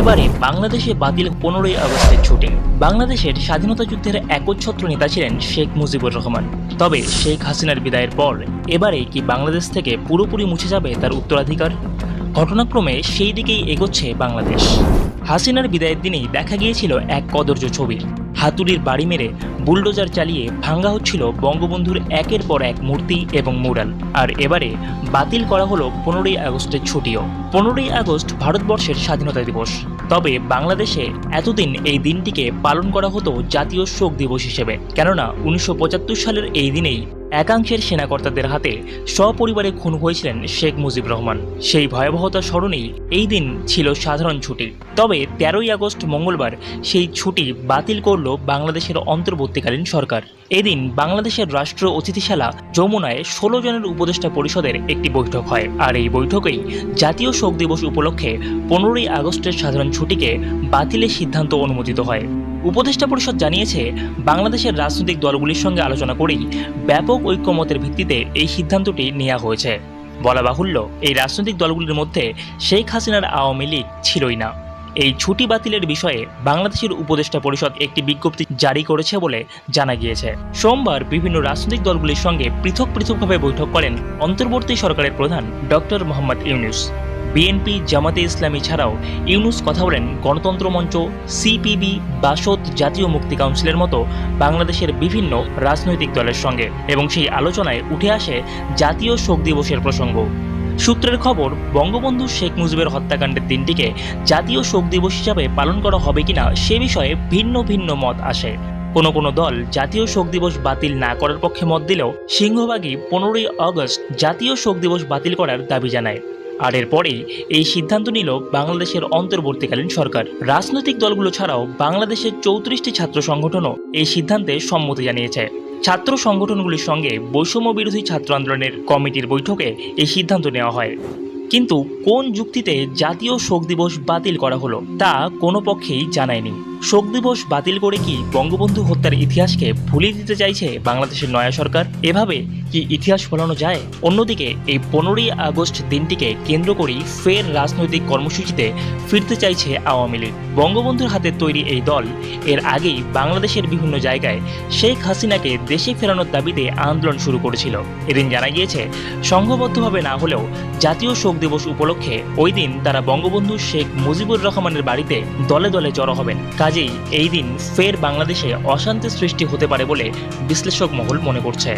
এবারে বাংলাদেশে বাতিল পনেরোই আগস্টের ছুটি। বাংলাদেশের স্বাধীনতা যুদ্ধের একচ্ছত্র নেতা ছিলেন শেখ মুজিবুর রহমান। তবে শেখ হাসিনার বিদায়ের পর, এবারে কি বাংলাদেশ থেকে পুরোপুরি মুছে যাবে তার উত্তরাধিকার? ঘটনাক্রমে সেই দিকেই এগোচ্ছে বাংলাদেশ। হাসিনার বিদায়ের দিনেই দেখা গিয়েছিল এক কদর্য ছবি। হাতুড়ির বাড়ি মেরে বুলডোজার চালিয়ে ভাঙ্গা হচ্ছিল বঙ্গবন্ধুর একের পর এক মূর্তি এবং মুরাল আর এবারে বাতিল করা হলো পনেরোই আগস্টের ছুটিও। পনেরোই আগস্ট ভারতবর্ষের স্বাধীনতা দিবস। তবে বাংলাদেশে এতদিন এই দিনটিকে পালন করা হতো জাতীয় শোক দিবস হিসেবে। কেননা উনিশশো পঁচাত্তর সালের এই দিনেই একাংশের সেনাকর্তাদের হাতে সপরিবারে খুন হয়েছিলেন শেখ মুজিব রহমান। সেই ভয়াবহতা স্মরণেই এই দিন ছিল সাধারণ ছুটি। তবে তেরোই আগস্ট মঙ্গলবার সেই ছুটি বাতিল করল বাংলাদেশের অন্তর্বর্তীকালীন সরকার। এদিন বাংলাদেশের রাষ্ট্র অতিথিশালা যমুনায় ষোলো জনের উপদেষ্টা পরিষদের একটি বৈঠক হয়। আর এই বৈঠকেই জাতীয় শোক দিবস উপলক্ষে পনেরোই আগস্টের সাধারণ ছুটিকে বাতিলের সিদ্ধান্ত অনুমোদিত হয়। উপদেষ্টা পরিষদ জানিয়েছে, বাংলাদেশের রাজনৈতিক দলগুলির সঙ্গে আলোচনা করেই ব্যাপক ঐক্যমতের ভিত্তিতে এই সিদ্ধান্তটি নেওয়া হয়েছে। বলা বাহুল্য, এই রাজনৈতিক দলগুলির মধ্যে শেখ হাসিনার আওয়ামী লীগ ছিলই না। এই ছুটি বাতিলের বিষয়ে বাংলাদেশের উপদেষ্টা পরিষদ একটি বিজ্ঞপ্তি জারি করেছে বলে জানা গিয়েছে। সোমবার বিভিন্ন রাজনৈতিক দলগুলির সঙ্গে পৃথক পৃথকভাবে বৈঠক করেন অন্তর্বর্তী সরকারের প্রধান ডক্টর মোহাম্মদ ইউনুস। বিএনপি জামাতে ইসলামী ছাড়াও ইউনুস কথা বলেন গণতন্ত্র মঞ্চ, সিপিবি, বাসদ জাতীয় মুক্তি কাউন্সিলের মতো বাংলাদেশের বিভিন্ন রাজনৈতিক দলের সঙ্গে এবং সেই আলোচনায় উঠে আসে জাতীয় শোক দিবসের প্রসঙ্গ। সূত্রের খবর, বঙ্গবন্ধু শেখ মুজিবের হত্যাকাণ্ডের দিনটিকে জাতীয় শোক দিবস হিসাবে পালন করা হবে কিনা সে বিষয়ে ভিন্ন ভিন্ন মত আসে। কোনো কোনো দল জাতীয় শোক দিবস বাতিল না করার পক্ষে মত দিলেও সিংহভাগই পনেরোই আগস্ট জাতীয় শোক দিবস বাতিল করার দাবি জানায়। আর এরপরেই এই সিদ্ধান্ত নিল বাংলাদেশের অন্তর্বর্তীকালীন সরকার। রাজনৈতিক দলগুলো ছাড়াও বাংলাদেশের চৌত্রিশটি ছাত্র সংগঠনও এই সিদ্ধান্তে সম্মতি জানিয়েছে। ছাত্র সংগঠনগুলির সঙ্গে বৈষম্য বিরোধী ছাত্র আন্দোলনের কমিটির বৈঠকে এই সিদ্ধান্ত নেওয়া হয়। কিন্তু কোন যুক্তিতে জাতীয় শোক দিবস বাতিল করা হলো তা কোনো পক্ষেই জানায়নি। শোক দিবস বাতিল করে কি বঙ্গবন্ধু হত্যার ইতিহাসকে ভুলিয়ে দিতে চাইছে বাংলাদেশের নয়া সরকার? এভাবে কি ইতিহাস ফলানো যায়? অন্যদিকে এই পনেরোই আগস্ট দিনটিকে কেন্দ্র করেই ফের রাজনৈতিক কর্মসূচিতে ফিরতে চাইছে আওয়ামী লীগ। বঙ্গবন্ধুর হাতে তৈরি এই দল এর আগেই বাংলাদেশের বিভিন্ন জায়গায় শেখ হাসিনাকে দেশে ফেরানোর দাবিতে আন্দোলন শুরু করেছিল। এদিন জানা গিয়েছে, সংঘবদ্ধভাবে না হলেও জাতীয় শোক দিবস উপলক্ষে ওই দিন তারা বঙ্গবন্ধু শেখ মুজিবুর রহমানের বাড়িতে দলে দলে জড়ো হবেন। কাজেই এই দিন ফের বাংলাদেশে অশান্তি সৃষ্টি হতে পারে বলে বিশ্লেষক মহল মনে করছে।